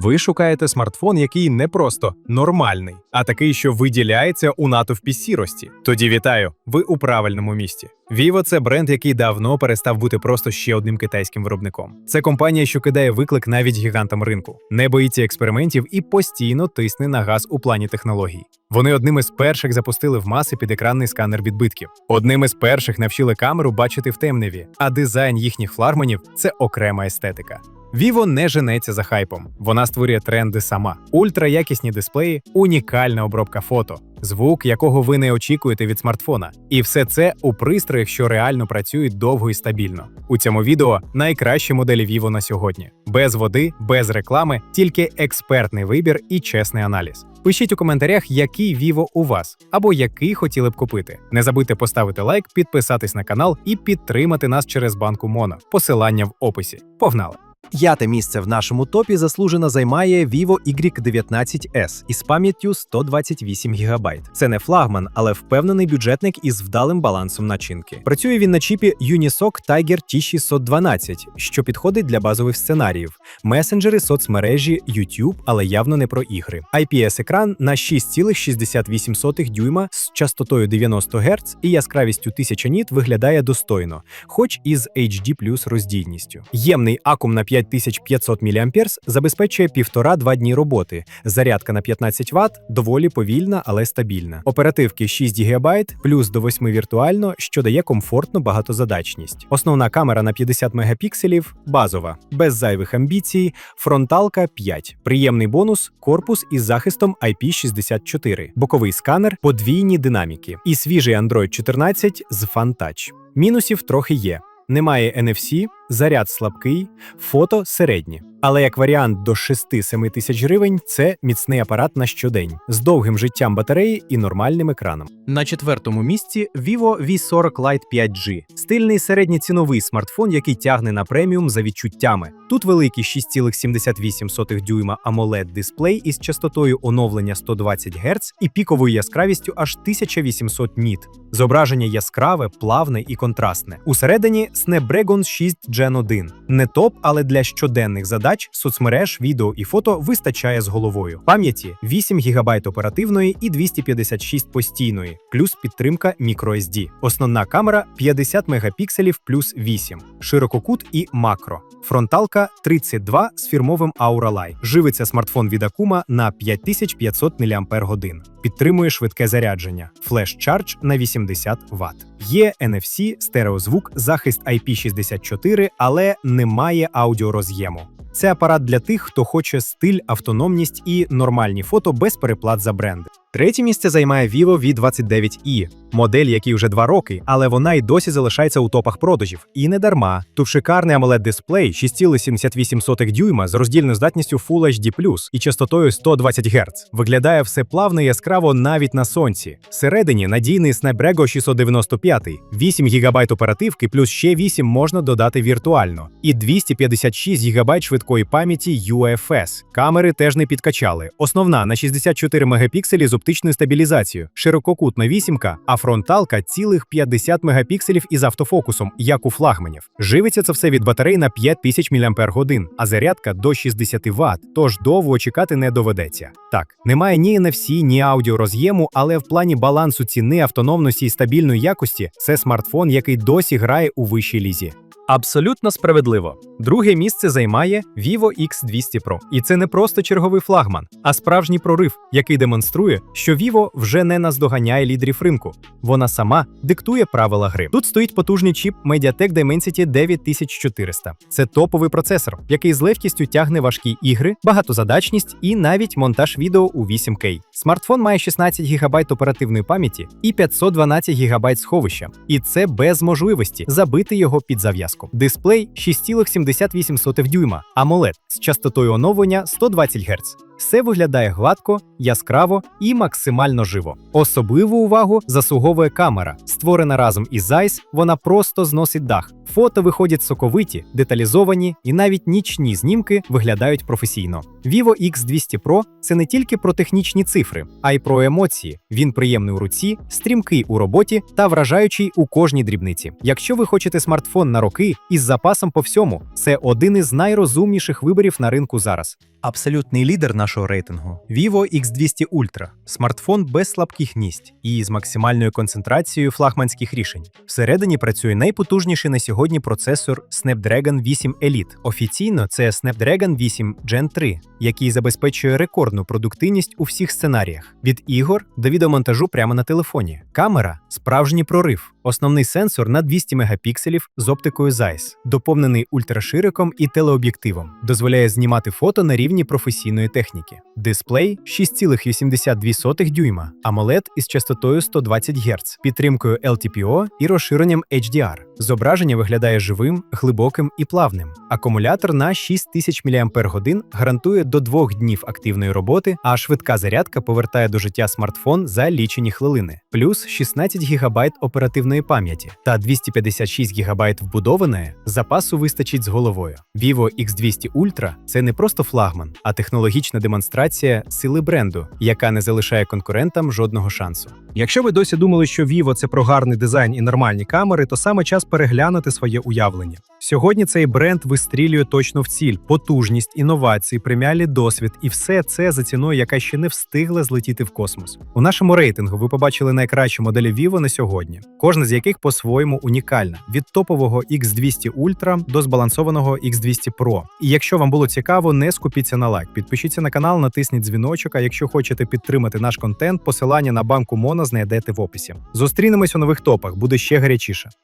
Ви шукаєте смартфон, який не просто нормальний, а такий, що виділяється у натовпі сірості. Тоді вітаю, ви у правильному місці. Vivo – це бренд, який давно перестав бути просто ще одним китайським виробником. Це компанія, що кидає виклик навіть гігантам ринку, не боїться експериментів і постійно тисне на газ у плані технологій. Вони одним із перших запустили в маси підекранний сканер відбитків. Одним із перших навчили камеру бачити в темряві, а дизайн їхніх флагманів це окрема естетика. Vivo не женеться за хайпом. Вона створює тренди сама. Ультраякісні дисплеї, унікальна обробка фото, звук, якого ви не очікуєте від смартфона. І все це у пристроях, що реально працюють довго і стабільно. У цьому відео найкращі моделі Vivo на сьогодні: без води, без реклами, тільки експертний вибір і чесний аналіз. Пишіть у коментарях, який Vivo у вас або який хотіли б купити. Не забудьте поставити лайк, підписатись на канал і підтримати нас через банку Моно. Посилання в описі. Погнали! П'яте місце в нашому топі заслужено займає Vivo Y19S із пам'яттю 128 ГБ. Це не флагман, але впевнений бюджетник із вдалим балансом начинки. Працює він на чіпі Unisoc Tiger T612, що підходить для базових сценаріїв, месенджери, соцмережі, YouTube, але явно не про ігри. IPS-екран на 6,68 дюйма з частотою 90 Гц і яскравістю 1000 ніт виглядає достойно, хоч і з HD роздільністю. Ємний акум на 5500 мА забезпечує 1,5-2 дні роботи. Зарядка на 15 Вт доволі повільна, але стабільна. Оперативки 6 ГБ, плюс до 8 віртуально, що дає комфортну багатозадачність. Основна камера на 50 мегапікселів, базова, без зайвих амбіцій, фронталка 5. Приємний бонус корпус із захистом IP64, боковий сканер, подвійні динаміки і свіжий Android 14 з FunTouch. Мінусів трохи є. Немає NFC, заряд слабкий, фото середнє. Але як варіант до 6-7 тисяч гривень це міцний апарат на щодень з довгим життям батареї і нормальним екраном. На четвертому місці Vivo V40 Lite 5G. Стильний середньоціновий смартфон, який тягне на преміум за відчуттями. Тут великий 6,78 дюйма AMOLED дисплей із частотою оновлення 120 Гц і піковою яскравістю аж 1800 ніт. Зображення яскраве, плавне і контрастне. Усередині Snapdragon 6 Gen 1. Не топ, але для щоденних задач соцмереж, відео і фото вистачає з головою. Пам'яті 8 ГБ оперативної і 256 постійної, плюс підтримка microSD. Основна камера 50 мегапікселів плюс 8, ширококут і макро. Фронталка 32 з фірмовим Aura Light. Живиться смартфон від Акума на 5500 мАч. Підтримує швидке зарядження. Flash Charge на 80 Вт. Є NFC, стереозвук, захист IP64, але немає аудіороз'єму. Це апарат для тих, хто хоче стиль, автономність і нормальні фото без переплат за бренди. Третє місце займає Vivo V29i, модель, якій вже два роки, але вона й досі залишається у топах продажів. І не дарма. Тут шикарний amoled дисплей 6,78 дюйма з роздільною здатністю Full HD+, і частотою 120 Гц. Виглядає все плавно і яскраво навіть на сонці. Всередині надійний Snapdragon 695, 8 ГБ оперативки, плюс ще 8 можна додати віртуально, і 256 ГБ швидкої пам'яті UFS. Камери теж не підкачали. Основна на 64 мегапікселі з оптичною стабілізацією, ширококутна вісімка, а фронталка цілих 50 мегапікселів із автофокусом, як у флагманів. Живиться це все від батарей на 5000 мАч, а зарядка до 60 Вт, тож довго чекати не доведеться. Так, немає ні NFC, ні аудіороз'єму, але в плані балансу ціни, автономності і стабільної якості це смартфон, який досі грає у вищій лізі. Абсолютно справедливо. Друге місце займає Vivo X200 Pro. І це не просто черговий флагман, а справжній прорив, який демонструє, що Vivo вже не наздоганяє лідерів ринку. Вона сама диктує правила гри. Тут стоїть потужний чіп Mediatek Dimensity 9400. Це топовий процесор, який з легкістю тягне важкі ігри, багатозадачність і навіть монтаж відео у 8К. Смартфон має 16 ГБ оперативної пам'яті і 512 ГБ сховища. І це без можливості забити його під зав'язку. Дисплей 6,78 дюйма, AMOLED з частотою оновлення 120 Гц. Все виглядає гладко, яскраво і максимально живо. Особливу увагу заслуговує камера. Створена разом із Zeiss, вона просто зносить дах. Фото виходять соковиті, деталізовані і навіть нічні знімки виглядають професійно. Vivo X200 Pro це не тільки про технічні цифри, а й про емоції. Він приємний у руці, стрімкий у роботі та вражаючий у кожній дрібниці. Якщо ви хочете смартфон на роки із запасом по всьому, це один із найрозумніших виборів на ринку зараз. Абсолютний лідер нашого рейтингу Vivo X200 Ultra – смартфон без слабких місць і з максимальною концентрацією флагманських рішень. Всередині працює найпотужніший на сьогодні процесор Snapdragon 8 Elite. Офіційно це Snapdragon 8 Gen 3, який забезпечує рекордну продуктивність у всіх сценаріях від ігор до відеомонтажу прямо на телефоні. Камера справжній прорив. Основний сенсор на 200 мегапікселів з оптикою ZEISS, доповнений ультрашириком і телеоб'єктивом, дозволяє знімати фото на рівні професійної техніки. Дисплей 6,82 дюйма, AMOLED із частотою 120 Гц, підтримкою LTPO і розширенням HDR. Зображення виглядає живим, глибоким і плавним. Акумулятор на 6000 мАч гарантує до двох днів активної роботи, а швидка зарядка повертає до життя смартфон за лічені хвилини, плюс 16 ГБ оперативної пам'яті та 256 ГБ вбудованої запасу вистачить з головою. Vivo X200 Ultra – це не просто флагман, а технологічна демонстрація сили бренду, яка не залишає конкурентам жодного шансу. Якщо ви досі думали, що Vivo – це про гарний дизайн і нормальні камери, то саме час переглянути своє уявлення. Сьогодні цей бренд вистрілює точно в ціль: потужність, інновації, преміальний досвід, і все це за ціною, яка ще не встигла злетіти в космос. У нашому рейтингу ви побачили найкращі моделі Vivo на сьогодні, кожна з яких по-своєму унікальна: від топового X200 Ultra до збалансованого X200 Pro. І якщо вам було цікаво, не скупіться на лайк. Підпишіться на канал, натисніть дзвіночок. А якщо хочете підтримати наш контент, посилання на банку Мона знайдете в описі. Зустрінемось у нових топах, буде ще гарячіше.